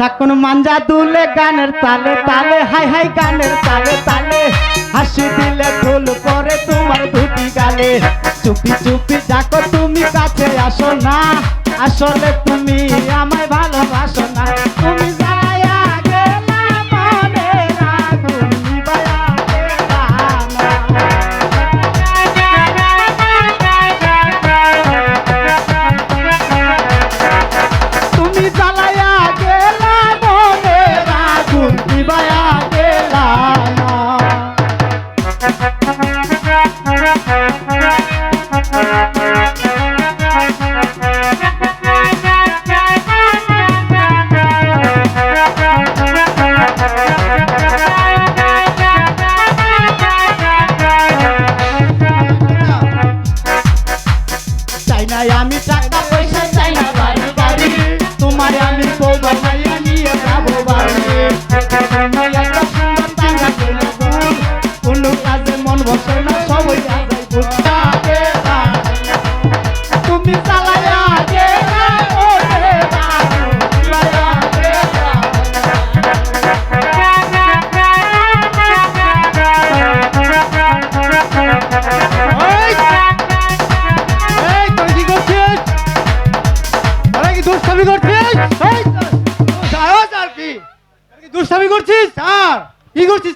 সাকুন মাঞ্জা দুলে গানের তালে তালে, হাই হাই গানের তালে তালে, হাসি দিলে ফুল করে তোমার দুটি গালে। চুপি চুপি ডাকো, তুমি কাছে আসো না, আসলে তুমি আমায় ভালোবাসো না। চাই না আমি টাকা পয়সা চাই না বাড়ি গাড়ি তোমার আমি দুষ্টামি করছিস? দুষ্টামি করছিস? স্যার, কি করছিস